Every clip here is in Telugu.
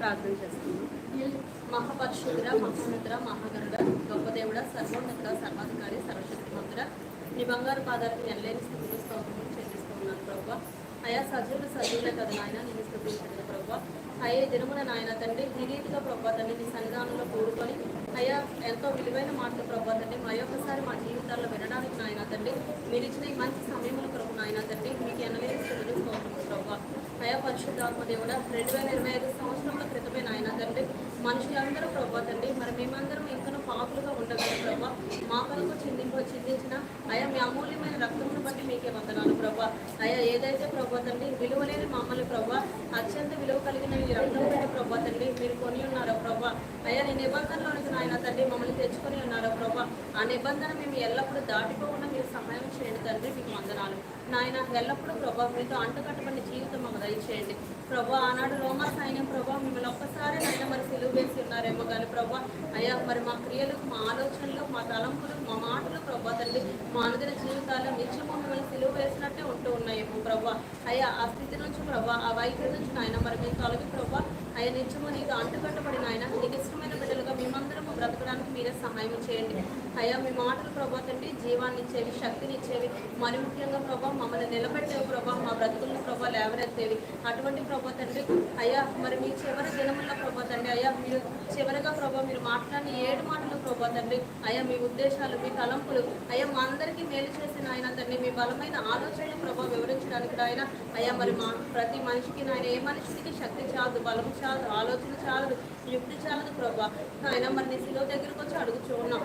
ప్రార్థన చేస్తున్నాం మహాపరిశుద్ధుడ మహోన్నతుడ మహాగరుడ గొప్పదేవుడ సర్వోన్నతుడ సర్వాధికారి సర్వశక్తిమంతుడ నీ బంగారు పాదాలకు ఎనలేని స్థితిలో స్తోత్రం చేస్తున్నాను ఉన్నాను ప్రభావ. అయా సజీవులు సజీవులే కదా నాయన నేను స్థుతించదు ప్రభావ. అయ్యే దినమున నాయన తండ్రి ఈ రీతిగా ప్రభావ తండ్రి నీ సన్నిధానంలో కూడుకొని అయ్యా ఎంతో విలువైన మాటలు ప్రభావ తండ్రి మరొకసారి మా జీవితాల్లో వినడానికి నాయన తండ్రి మీరు ఇచ్చిన ఈ మంచి సమయంలో ప్రభు నాయన తండ్రి మీకు ఎనలేని అయా పరిశుద్ధాత్మ దేవుడ రెండు వేల ఇరవై ఐదు సంవత్సరాల క్రితమే నాయన తండ్రి. మనుషులందరూ ప్రభా తండ్రి. మరి మేమందరం ఇంకా పాపులుగా ఉండగలం ప్రభా. మా కొరకు చిందింపు చిందించిన అయా మీ అమూల్యమైన రక్తమును బట్టి మీకే వందనాలు ప్రభా. అయా ఏదైతే ప్రభా తండ్రి విలువ లేని మమ్మల్ని ప్రభా అత్యంత విలువ కలిగిన ఈ రక్తం పెట్టి ప్రభా తండ్రి మీరు కొని ఉన్నారో ప్రభా? అయా నీ నిబంధనలోనికి నాయన తండ్రి మమ్మల్ని తెచ్చుకొని ఉన్నారో ప్రభా? ఆ నిబంధన మేము ఎల్లప్పుడూ దాటిపోకుండా మీరు సహాయం చేయండి తండ్రి. మీకు వందనాలు. నాయన ఎల్లప్పుడూ ప్రభా మీతో అంటకట్టబడిన జీవితం మాకు దయచేయండి. ప్రభా ఆనాడు రోమా సైన్యం ప్రభా మిమ్మల్ని ఒక్కసారి నాయన మరి సెలువు వేసి ఉన్నారేమో కానీ ప్రభా అయ్యా మరి మా క్రియలు మా ఆలోచనలు మా తలంపులు మా మాటలు ప్రభా తల్లి మా అనుదిన జీవితాల్లో నిత్యము మిమ్మల్ని సెలువు వేసినట్టే ఉంటూ ఉన్నాయేమో ప్రభా. అయ్యా ఆ స్థితి నుంచి ప్రభా ఆ వైఖరి నుంచి నాయన మరి మేము తొలగి ప్రభా అయ్యా నిత్యము నీకు అంటుకట్టబడిన ఆయన నీకు ఇష్టమైన బిడ్డలుగా మీరే సహాయం చేయండి. అయ్యా మీ మాటలు ప్రభా తండ్రి జీవాన్ని ఇచ్చేవి శక్తిని ఇచ్చేవి మరి ముఖ్యంగా ప్రభా మమ్మల్ని నిలబెట్టేవి ప్రభా మా బ్రతుకులను ప్రభా లేవనెత్తేవి. అటువంటి ప్రభా తండ్రి అయ్యా మరి మీ చివరి దినముల్లో ప్రభా తండ్రి అయ్యా మీరు చివరిగా ప్రభా మీరు మాట్లాడిన ఏడు మాటలు ప్రభా తండ్రి అయ్యా మీ ఉద్దేశాలు మీ తలంపులు అయ్యా మా అందరికీ మేలు చేసిన ఆయన తండ్రి మీ బలమైన ఆలోచనలు ప్రభా వివరించడానికి ఆయన అయ్యా మరి మా ప్రతి మనిషికి నాయన ఏ మనిషికి శక్తి చాలదు బలం చాలదు ఆలోచన చాలదు యుక్తి చాలదు ప్రభా. ఆయన మరి నీ శిలువ దగ్గరకు వచ్చి అడుగుచూ ఉన్నాం.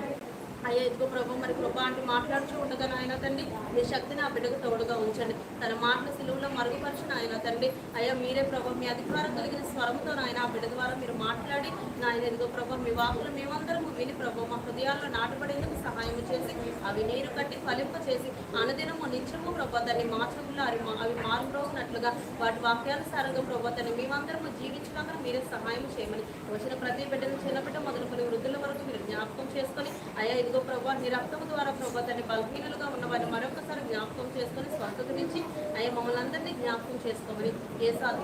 అయ్యా ఇదిగో ప్రభు మరి కృప అంటే మాట్లాడుచూ ఉండగా నాయన తండ్రి మీ శక్తిని ఆ బిడ్డకు తోడుగా ఉంచండి. తన మాటల సిలువులో మరుగుపరిచిన ఆయన తండ్రి అయ్యా మీరే ప్రభు మీ అధికారం కలిగిన స్వరంతో నాయన ఆ బిడ్డ ద్వారా మీరు మాట్లాడి నాయన ఇదిగో ప్రభు మీ వాకులు మేమందరము విని ప్రభు మా హృదయాల్లో నాటబడేందుకు సహాయం చేసి అవి నీరు కట్టి ఫలింప చేసి అనుదినము నిత్యము ప్రభు దాన్ని మార్చకుండా అవి మా- అవి మారుమ్రోగినట్లుగా వాటి వాక్యానుసారంగా ప్రభు దాన్ని మేమందరము జీవించడానికి మీరే సహాయం చేయమని. వచ్చిన ప్రతి బిడ్డను చిన్నబిడ్డ మొదలుకొని వృద్ధుల వరకు మీరు జ్ఞాపకం చేసుకొని అయ్యా ఇదిగో ప్రభావ నీ రక్తం ద్వారా ప్రభావ దాన్ని బలహీనులుగా ఉన్న వారిని మరొకసారి జ్ఞాపకం చేసుకొని స్వస్థతనిచ్చి అయ్యా మమ్మల్ని అందరినీ జ్ఞాపకం చేసుకోమని. ఏ సాధు